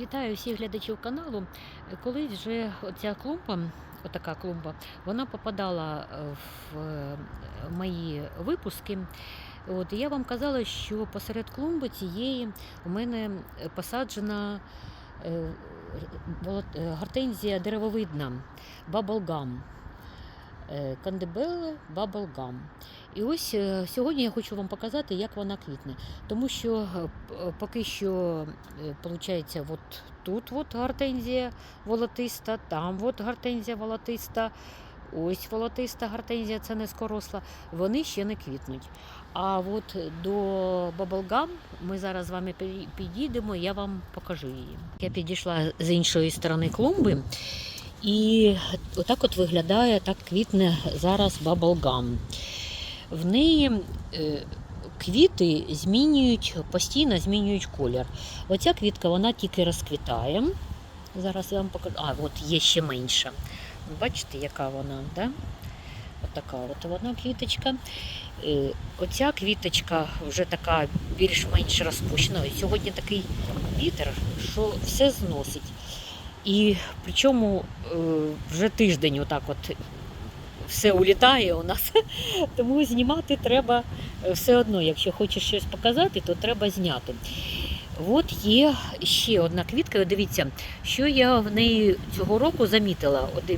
Вітаю всіх глядачів каналу. Колись вже оця клумба, отака клумба, вона попадала е, в е, мої випуски. От я вам казала, що посеред клумби цієї у мене посаджена е, гортензія деревовидна, баблгам. Кандебеле баблгам. І ось е, сьогодні я хочу вам показати, як вона квітне. Тому що е, е, поки що, виходить, от тут от гортензія волотиста, там от гортензія волотиста, ось волотиста гортензія, це низкоросла, вони ще не квітнуть. А от до баблгам ми зараз з вами підійдемо, я вам покажу її. Я підійшла з іншої сторони клумби. І отак от виглядає, так квітне зараз баблгам. В неї е, квіти змінюють, постійно змінюють колір. Оця квітка вона тільки розквітає. Зараз я вам покажу. А, от є ще менша. Бачите, яка вона, да? Отака от вона квіточка. Е, Оця квіточка вже така більш-менш розпущена. Сьогодні такий вітер, що все зносить. І причому е, вже тиждень отак от все улітає у нас. Тому знімати треба е, все одно. Якщо хочеш щось показати, то треба зняти. От є ще одна квітка. Дивіться, що я в неї цього року замітила. Е,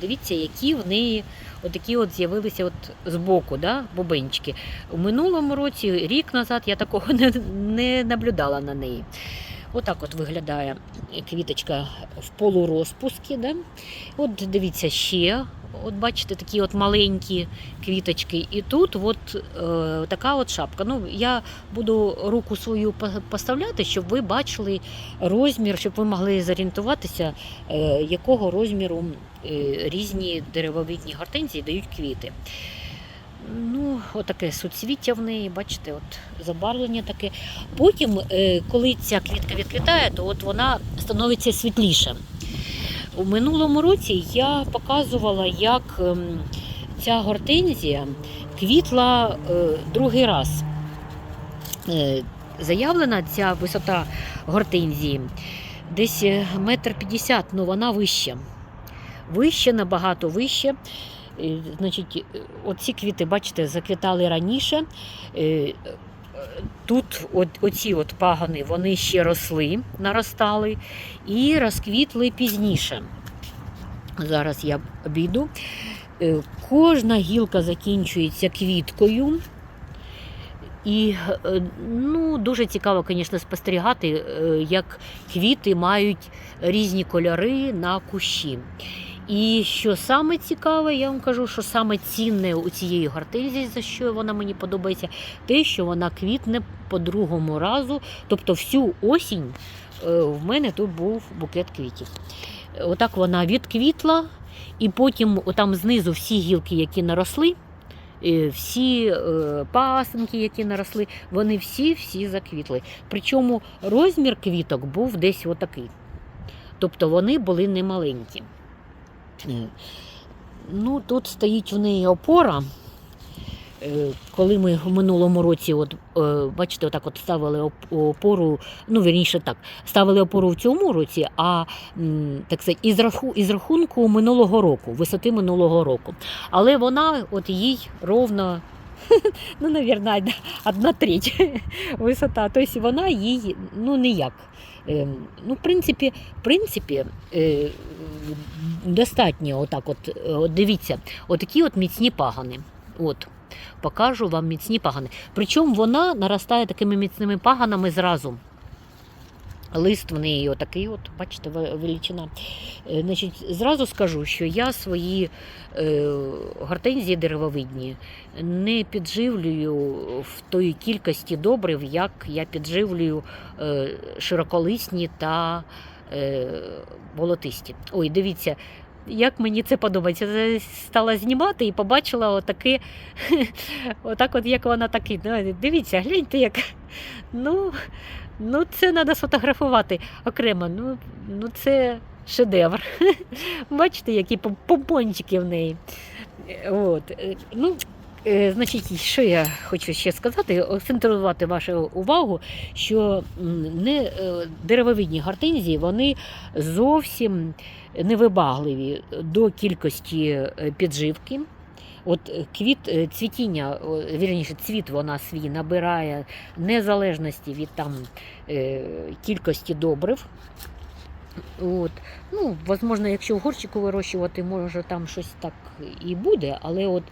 Дивіться, які в неї отакі от з'явилися от збоку, да, бубенчики. У минулому році, рік назад, я такого не, не наблюдала на неї. Отак от виглядає квіточка в полурозпуску. Да? От дивіться ще. От бачите, такі от маленькі квіточки. І тут от е, така от шапка. Ну, я буду руку свою поставляти, щоб ви бачили розмір, щоб ви могли зорієнтуватися, е, якого розміру е, різні деревовидні гортензії дають квіти. Ну, отаке суцвіття в неї, бачите, от забарвлення таке. Потім, е, коли ця квітка відквітає, то от вона становиться світліша. У минулому році я показувала, як ем, ця гортензія квітла е, другий раз. Е, Заявлена ця висота гортензії десь е, метр п'ятдесят, але вона вища. Вище, набагато вище. Значить, оці квіти, бачите, заквітали раніше. Тут от, оці от пагани вони ще росли, наростали і розквітли пізніше. Зараз я обійду. Е, Кожна гілка закінчується квіткою. І е, ну, дуже цікаво, звісно, спостерігати, е, як квіти мають різні кольори на кущі. І що саме цікаве, я вам кажу, що саме цінне у цієї гортензії, за що вона мені подобається, те, що вона квітне по другому разу. Тобто всю осінь е, в мене тут був букет квітів. Отак вона відквітла, і потім там знизу всі гілки, які наросли, е, всі е, пасенки, які наросли, вони всі-всі заквітли. Причому розмір квіток був десь отакий. Тобто вони були немаленькі. Е, Ну, тут стоїть в неї опора. Е, Коли ми в минулому році, от, е, бачите, отак от ставили опору, ну, вірніше так, ставили опору в цьому році, а так сказати, із, раху, із рахунку минулого року, висоти минулого року. Але вона от їй ровно, ну, навірно, одна, треть висота. Тобто вона їй ну, ніяк. Е, Ну, в принципі, в принципі достатньо отак, от, е, от дивіться, отакі от міцні пагани. От, покажу вам міцні пагани. Причому вона наростає такими міцними паганами зразу. Лист в неї отакий, от, бачите, величина. Е, Значить, зразу скажу, що я свої е, гортензії деревовидні не підживлюю в той кількості добрив, як я підживлюю е, широколисні та болотисті. Ой, дивіться, як мені це подобається. Я стала знімати і побачила отаке, отак от як вона такий. Ну, Дивіться, гляньте, як. Ну, ну це треба сфотографувати окремо. Ну, ну це шедевр. Бачите, які пом- помпончики в неї. Е, От. е, Ну, Е, Значить, що я хочу ще сказати, акцентувати вашу увагу, що не е, деревовидні гортензії вони зовсім невибагливі до кількості е, підживки. От е, квіт е, цвітіння, вірніше, цвіт вона свій набирає незалежності від там е, кількості добрив. От. Ну, возможно, якщо в горщику вирощувати, може там щось так і буде, але от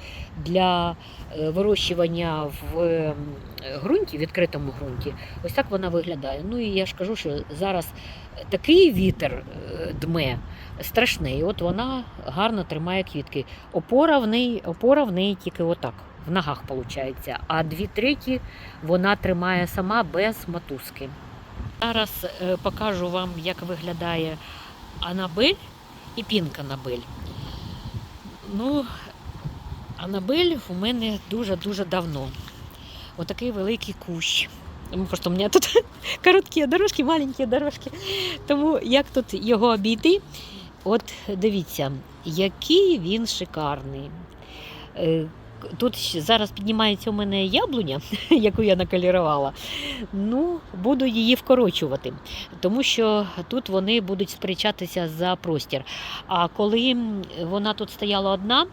для е, вирощування в е, ґрунті, відкритому ґрунті, ось так вона виглядає. Ну і я ж кажу, що зараз такий вітер е, дме страшний. От вона гарно тримає квітки. Опора в неї, опора в неї тільки отак, в ногах виходить. А дві треті вона тримає сама без мотузки. Зараз е, покажу вам, як виглядає Анабель і Пінк Анабель. Ну, Анабель у мене дуже-дуже давно. Отакий великий кущ. Ну, Просто у мене тут короткі дорожки, маленькі дорожки. Тому як тут його обійти? От дивіться, який він шикарний. Тут зараз піднімається у мене яблуня, яку я наколірувала. Ну, буду її вкорочувати, тому що тут вони будуть сперечатися за простір. А коли вона тут стояла одна,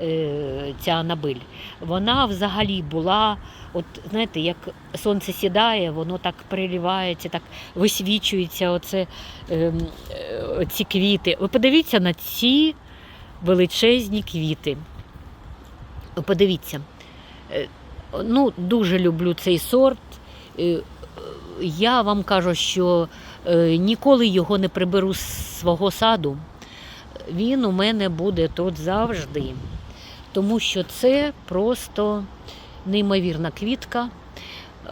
е, ця Анабель, вона взагалі була, от знаєте, як сонце сідає, воно так переливається, так висвічується оце, ем, е, ці квіти. Ви подивіться на ці величезні квіти. Подивіться. Е, Ну, дуже люблю цей сорт. Е, Я вам кажу, що е, ніколи його не приберу з свого саду. Він у мене буде тут завжди. Тому що це просто неймовірна квітка.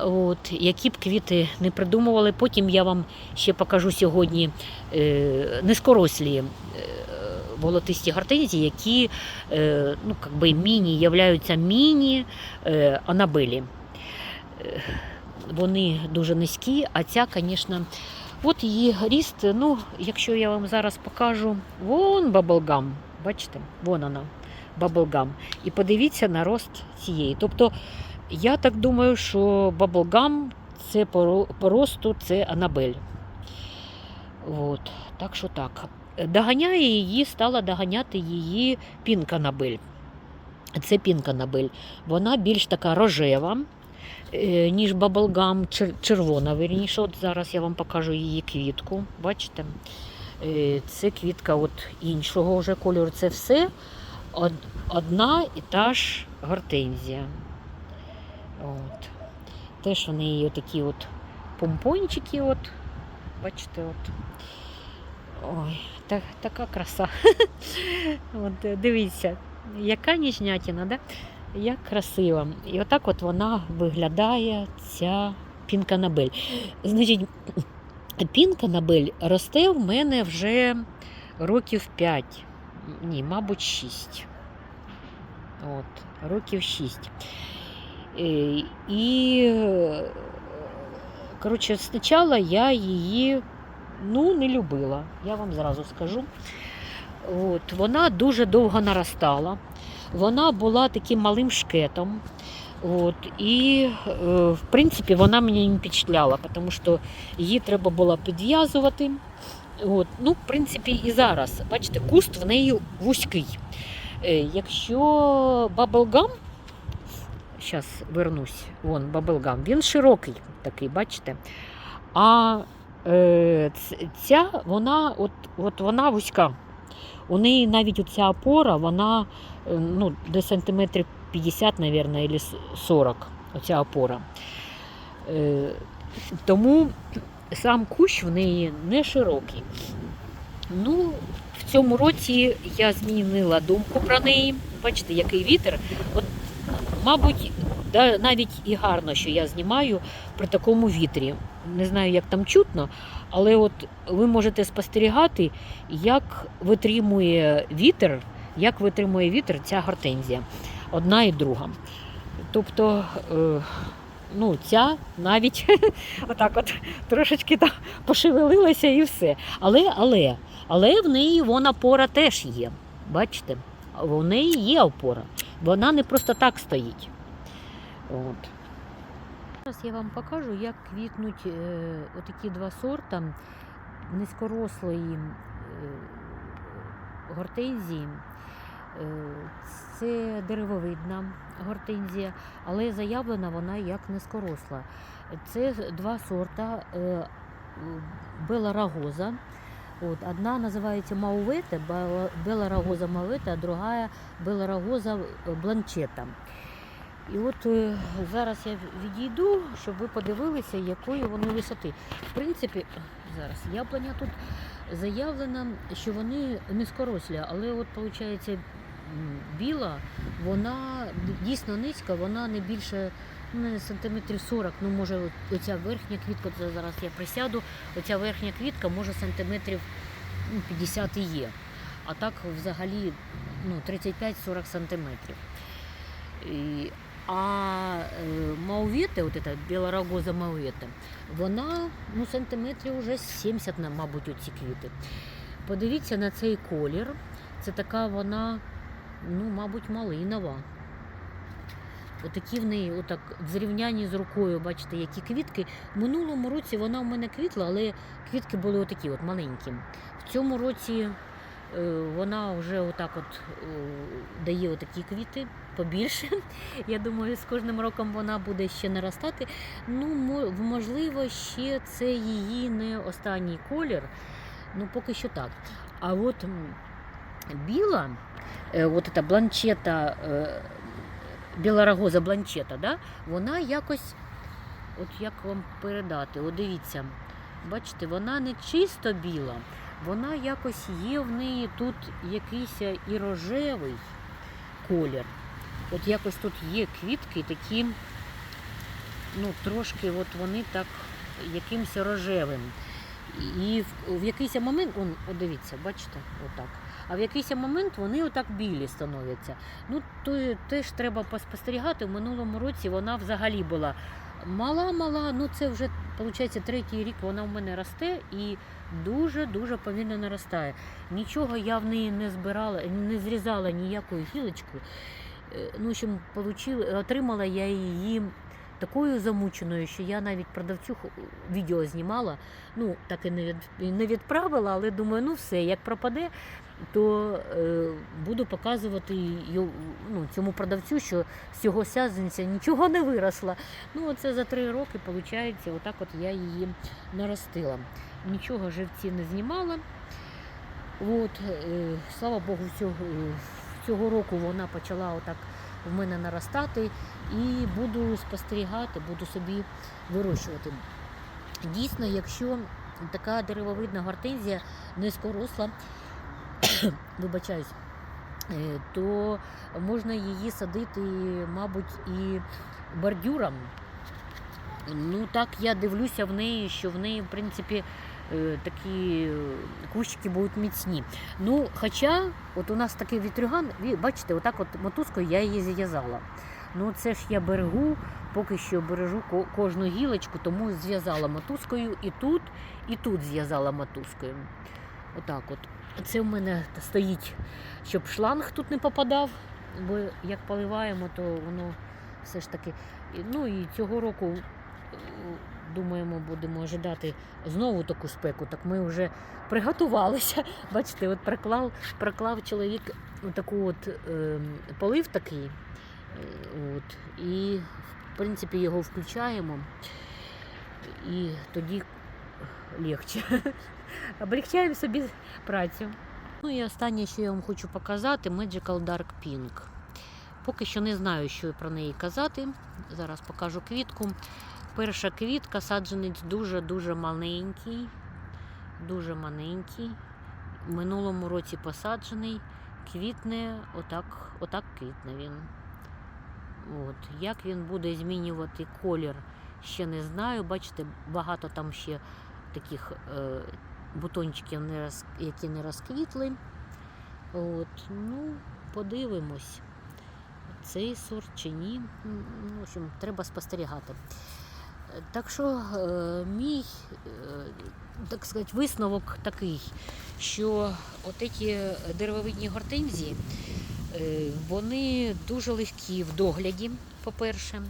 От, які б квіти не придумували. Потім я вам ще покажу сьогодні е, низкорослі волотисті гортензії, які е, ну, как би міні, являються міні е. Е, Вони дуже низькі, а ця, звісно, от її ріст, ну, якщо я вам зараз покажу, вон баблгам, бачите, вон вона, баблгам. І подивіться на рост цієї. Тобто, я так думаю, що баблгам це по росту це Анабель. От, так що так. Доганяє її, стала доганяти її Пінк Анабель. Це Пінк Анабель. Вона більш така рожева, е, ніж баблгам, червона. Вірніше, от зараз я вам покажу її квітку. Бачите? Е, Це квітка от іншого вже кольору. Це все одна і та ж гортензія. От. Теж у неї такі от помпончики, от. Бачите, от. Ой, так, така краса. от, е, дивіться, яка ніжнятіна, да? як красиво. І отак от вона виглядає, ця пінканабель. Значить, пінканабель росте в мене вже років 5, ні, мабуть, 6. От, років 6. Е, І, е, коротше, спочатку я її ну, не любила, я вам зразу скажу. От, вона дуже довго наростала. Вона була таким малим шкетом. От, і, е, в принципі, вона мені не впечатляла, тому що її треба було підв'язувати. От, ну, в принципі, і зараз. Бачите, куст в неї вузький. Е, Якщо баблгам, зараз вернусь, вон баблгам, він широкий такий, бачите. А ця, вона, от, от вона вузька. У неї навіть оця опора, вона е, ну, десь сантиметрів 50, мабуть, або 40, оця опора. Е, тому сам кущ в неї не широкий. Ну, в цьому році я змінила думку про неї. Бачите, який вітер. От, мабуть, навіть і гарно, що я знімаю при такому вітрі. Не знаю, як там чутно, але от ви можете спостерігати, як витримує вітер, як витримує вітер ця гортензія, одна і друга. Тобто, е, ну, ця навіть отак от трошечки там пошевелилася і все. Але, але, але в неї вона опора теж є. Бачите? В неї є опора. Вона не просто так стоїть. От. Зараз я вам покажу, як квітнуть е, отакі два сорта низькорослої е, гортензії. Е, Це деревовидна гортензія, але заявлена вона як низькоросла. Це два сорта е, Бела Рагоза. От, одна називається Маувета, Бела- Рагоза Маувета, а друга Бела Рагоза Бланчета. І от е, зараз я відійду, щоб ви подивилися, якої вони висоти. В принципі, зараз яблуня тут заявлена, що вони низькорослі, але от виходить біла, вона дійсно низька, вона не більше ну, не сантиметрів 40, ну може оця верхня квітка, зараз я присяду, оця верхня квітка може сантиметрів ну, 50 і є. А так взагалі ну, 35-40 сантиметрів. І, а е, маувета, от эта білорогоза маувета, вона ну, сантиметрів уже 70, на, мабуть, оці квіти. Подивіться на цей колір. Це така вона, ну, мабуть, малинова. Отакі в неї, отак, в зрівнянні з рукою, бачите, які квітки. В минулому році вона в мене квітла, але квітки були отакі, от маленькі. В цьому році вона вже отак от е, дає отакі квіти побільше. Я думаю, з кожним роком вона буде ще наростати. Ну, можливо, ще це її не останній колір. Ну, поки що так. А от біла, е, от ця бланчета, е, білорогоза бланчета, да, вона якось, от як вам передати, от дивіться, бачите, вона не чисто біла, вона якось є в неї тут якийсь і рожевий колір. От якось тут є квітки такі, ну, трошки от вони так якимось рожевим. І в, в якийсь момент, он, от дивіться, бачите, отак. А в якийсь момент вони отак білі становляться. Ну, то теж треба поспостерігати. В минулому році вона взагалі була мала-мала, ну це вже, виходить, третій рік вона в мене росте і дуже-дуже повільно наростає. Нічого я в неї не збирала, не зрізала ніякою гілочкою. Е, Ну, общем, отримала я її такою замученою, що я навіть продавцю відео знімала. Ну, так і не відправила, але думаю, ну все, як пропаде, то е, буду показувати ну, цьому продавцю, що з цього сязанця нічого не виросло. Ну, оце за три роки, виходить, отак от я її наростила. Нічого живці не знімала. От, е, слава Богу, цього, е, цього року вона почала отак в мене наростати і буду спостерігати, буду собі вирощувати. Дійсно, якщо така деревовидна гортензія низькоросла, вибачаюсь, е, то можна її садити, мабуть, і бордюром. Ну так я дивлюся в неї, що в неї, в принципі, е, такі кущики будуть міцні. Ну, хоча, от у нас такий вітрюган, бачите, отак от мотузкою я її зв'язала. Ну, це ж я берегу, поки що бережу кожну гілочку, тому зв'язала мотузкою і тут, і тут зв'язала мотузкою. Отак от. Це в мене стоїть, щоб шланг тут не попадав, бо як поливаємо, то воно все ж таки. Ну і цього року, е, думаємо, будемо ожидати знову таку спеку. Так ми вже приготувалися. Бачите, от проклав, проклав чоловік таку от е, полив такий. е, От, і, в принципі, його включаємо. І тоді легче. Облегчаємо собі працю. Ну і останнє, що я вам хочу показати, Magical Dark Pink. Поки що не знаю, що про неї казати. Зараз покажу квітку. Перша квітка, саджанець дуже-дуже маленький, дуже маленький. В минулому році посаджений, квітне, отак, отак квітне він. От. Як він буде змінювати колір, ще не знаю. Бачите, багато там ще таких е, бутончиків, не роз, які не розквітли. От. Ну, подивимось, цей сорт чи ні. Ну, В общем, треба спостерігати. Так що е, мій, е, так сказати, висновок такий, що ці деревовидні гортензії Е, Вони дуже легкі в догляді, по-перше.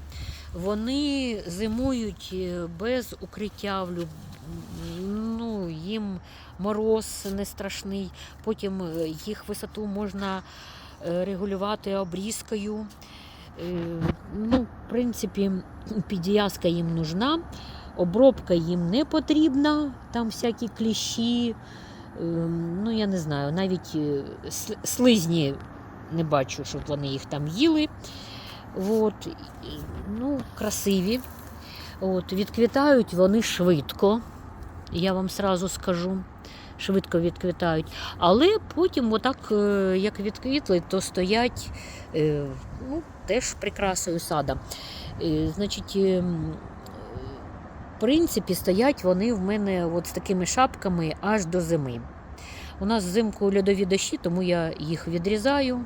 Вони зимують без укриття в їм мороз не страшний. Потім е, їх висоту можна е, регулювати обрізкою. Е, Ну, в принципі, підв'язка їм нужна, обробка їм не потрібна, там всякі кліщі. е, Ну, я не знаю, навіть слизні не бачу, щоб вони їх там їли. От, ну, красиві. От, відквітають вони швидко, я вам сразу скажу. Швидко відквітають. Але потім, отак, е, як відквітли, то стоять е, ну, теж прикрасою сада. Е, Значить, в принципі, стоять вони в мене от з такими шапками аж до зими. У нас взимку льодові дощі, тому я їх відрізаю,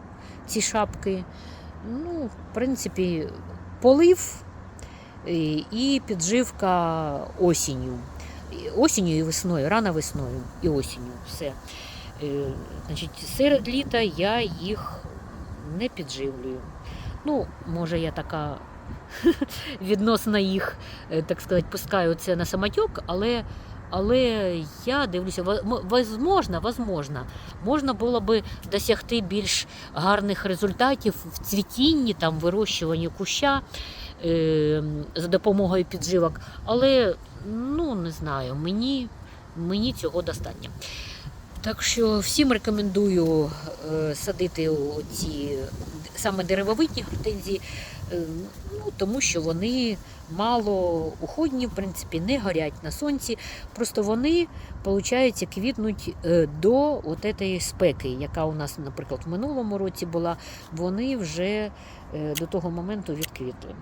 ці шапки. Ну, в принципі, полив і підживка осінню. Осінню і весною, рано весною і осінню. Все. Е, Значить, серед літа я їх не підживлюю. Ну, може, я така відносно їх, е, так сказати, пускаю це на самотек, але, але я дивлюся, возможно, возможно, можна було би досягти більш гарних результатів в цвітінні, там, вирощуванні куща за допомогою підживок. Але ну не знаю, мені, мені цього достатньо. Так що всім рекомендую е, садити ці саме деревовидні гортензії, е, ну, тому що вони мало уходні, в принципі, не горять на сонці. Просто вони, виходить, квітнуть е, до от цієї спеки, яка у нас, наприклад, в минулому році була. Вони вже до того моменту відквітли.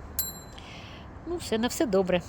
Ну, все на все добре.